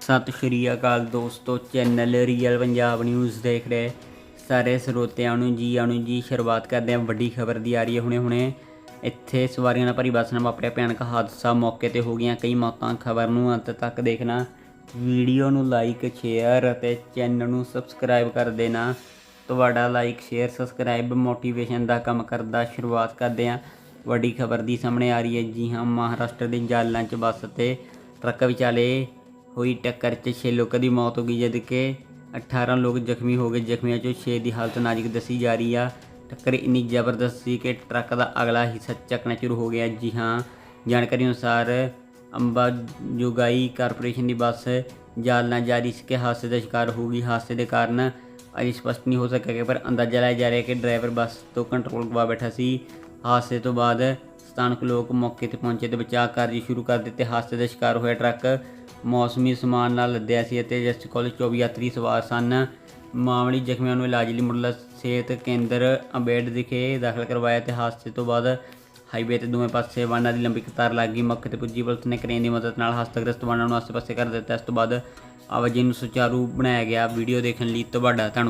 ਸਤਿ ਸ਼੍ਰੀ ਅਕਾਲ ਦੋਸਤੋ, channel real Punjab news ਦੇਖ ਰਹੇ ਸਾਰੇ ਸਰੋਤਿਆਂ ਨੂੰ ਜੀ ਆਣੂ ਜੀ, ਸ਼ੁਰੂਆਤ ਕਰਦੇ ਹਾਂ ਵੱਡੀ ਖਬਰ ਦੀ ਆ ਰਹੀ ਹੈ ਹੁਣੇ ਹੁਣੇ ਇੱਥੇ ਸਵਾਰੀਆਂ ਨਾਲ ਭਰੀ ਬੱਸ ਨਾਲ ਵਾਪਰਿਆ ਭਿਆਨਕ ਹਾਦਸਾ, ਮੌਕੇ ਤੇ ਹੋ ਗਈਆਂ ਕਈ ਮੌਤਾਂ। ਖਬਰ ਨੂੰ ਅੰਤ ਤੱਕ ਦੇਖਣਾ, ਵੀਡੀਓ ਨੂੰ ਲਾਈਕ ਸ਼ੇਅਰ ਅਤੇ ਚੈਨਲ ਨੂੰ ਸਬਸਕ੍ਰਾਈਬ ਕਰ ਦੇਣਾ। ਤੁਹਾਡਾ ਲਾਈਕ ਸ਼ੇਅਰ ਸਬਸਕ੍ਰਾਈਬ ਮੋਟੀਵੇਸ਼ਨ ਦਾ ਕੰਮ ਕਰਦਾ ਸ਼ੁਰੂਆਤ ਕਰਦੇ ਹਾਂ। ਵੱਡੀ ਖਬਰ ਦੀ ਸਾਹਮਣੇ ਆ ਰਹੀ ਹੈ, ਜੀ ਹਾਂ, ਮਹਾਰਾਸ਼ਟਰ ਦੇ ਜਾਲਾਂ 'ਚ ਬੱਸ ਤੇ ਟਰੱਕ ਵਿਚਾਲੇ ਹੋਈ ਟੱਕਰ 'ਚ 6 ਲੋਕਾਂ ਦੀ ਮੌਤ ਹੋ ਗਈ, ਜਦ ਕਿ 18 ਲੋਕ ਜ਼ਖਮੀ ਹੋ ਗਏ। ਜ਼ਖਮੀਆਂ 'ਚੋਂ 6 ਦੀ ਹਾਲਤ ਨਾਜ਼ੁਕ ਦੱਸੀ ਜਾ ਰਹੀ ਆ। ਟੱਕਰ ਇੰਨੀ ਜ਼ਬਰਦਸਤ ਸੀ ਕਿ ਟਰੱਕ ਦਾ ਅਗਲਾ ਹਿੱਸਾ ਚੱਕਣਾ ਸ਼ੁਰੂ ਹੋ ਗਿਆ। ਜੀ ਹਾਂ, ਜਾਣਕਾਰੀ ਅਨੁਸਾਰ ਅੰਬਾ ਜੁਗਾਈ ਕਾਰਪੋਰੇਸ਼ਨ ਦੀ ਬੱਸ ਜਾਲ ਨਾਲ ਜਾ ਰਹੀ ਸੀ ਕਿ ਹਾਦਸੇ ਦਾ ਸ਼ਿਕਾਰ ਹੋ ਗਈ। ਹਾਦਸੇ ਦੇ ਕਾਰਨ ਅਜੇ ਸਪਸ਼ਟ ਨਹੀਂ ਹੋ ਸਕਿਆ ਪਰ ਅੰਦਾਜ਼ਾ ਲਾਇਆ ਜਾ ਰਿਹਾ ਕਿ ਡਰਾਈਵਰ ਬੱਸ ਤੋਂ ਕੰਟਰੋਲ ਗਵਾ ਬੈਠਾ ਸੀ। ਹਾਦਸੇ ਤੋਂ ਬਾਅਦ ਸਥਾਨਕ ਲੋਕ ਮੌਕੇ ਤੇ ਪਹੁੰਚੇ ਤੇ ਬਚਾਅ ਕਾਰਜ ਸ਼ੁਰੂ ਕਰ ਦਿੱਤੇ। ਹਾਦਸੇ ਦਾ ਸ਼ਿਕਾਰ ਹੋਇਆ ਟਰੱਕ, ਮੌਸਮੀ ਸਮਾਨ ਨਾਲ ਲੱਦਿਆ ਸੀ ਅਤੇ ਜਿਸ 'ਚ ਕੁੱਲ 24 ਯਾਤਰੀ ਸਵਾਰ ਸਨ। ਮਾਮੂਲੀ ਜ਼ਖਮੀਆਂ ਨੂੰ ਇਲਾਜ ਲਈ ਮੁੱਢਲਾ ਸਿਹਤ ਕੇਂਦਰ ਅੰਬੇਡ ਵਿਖੇ ਦਾਖਲ ਕਰਵਾਇਆ ਤੇ ਹਾਦਸੇ ਤੋਂ ਬਾਅਦ ਹਾਈਵੇ ਤੇ ਦੋਵੇਂ ਪਾਸੇ ਵਾਹਨਾਂ ਦੀ ਲੰਬੀ ਕਤਾਰ ਲੱਗ ਗਈ। ਮੌਕੇ ਤੇ ਪੁੱਜੀ ਪੁਲਿਸ ਨੇ ਕਰੇਨ ਦੀ ਮਦਦ ਨਾਲ ਹਾਦਸਾਗ੍ਰਸਤ ਵਾਹਨਾਂ ਨੂੰ ਆਸੇ-ਪਾਸੇ ਕਰ ਦਿੱਤਾ। ਇਸ ਤੋਂ ਬਾਅਦ ਆਵਾਜਾਈ ਨੂੰ ਸੁਚਾਰੂ ਬਣਾਇਆ ਗਿਆ। ਵੀਡੀਓ ਦੇਖਣ ਲਈ ਤੁਹਾਡਾ ਧੰਨਵਾਦ।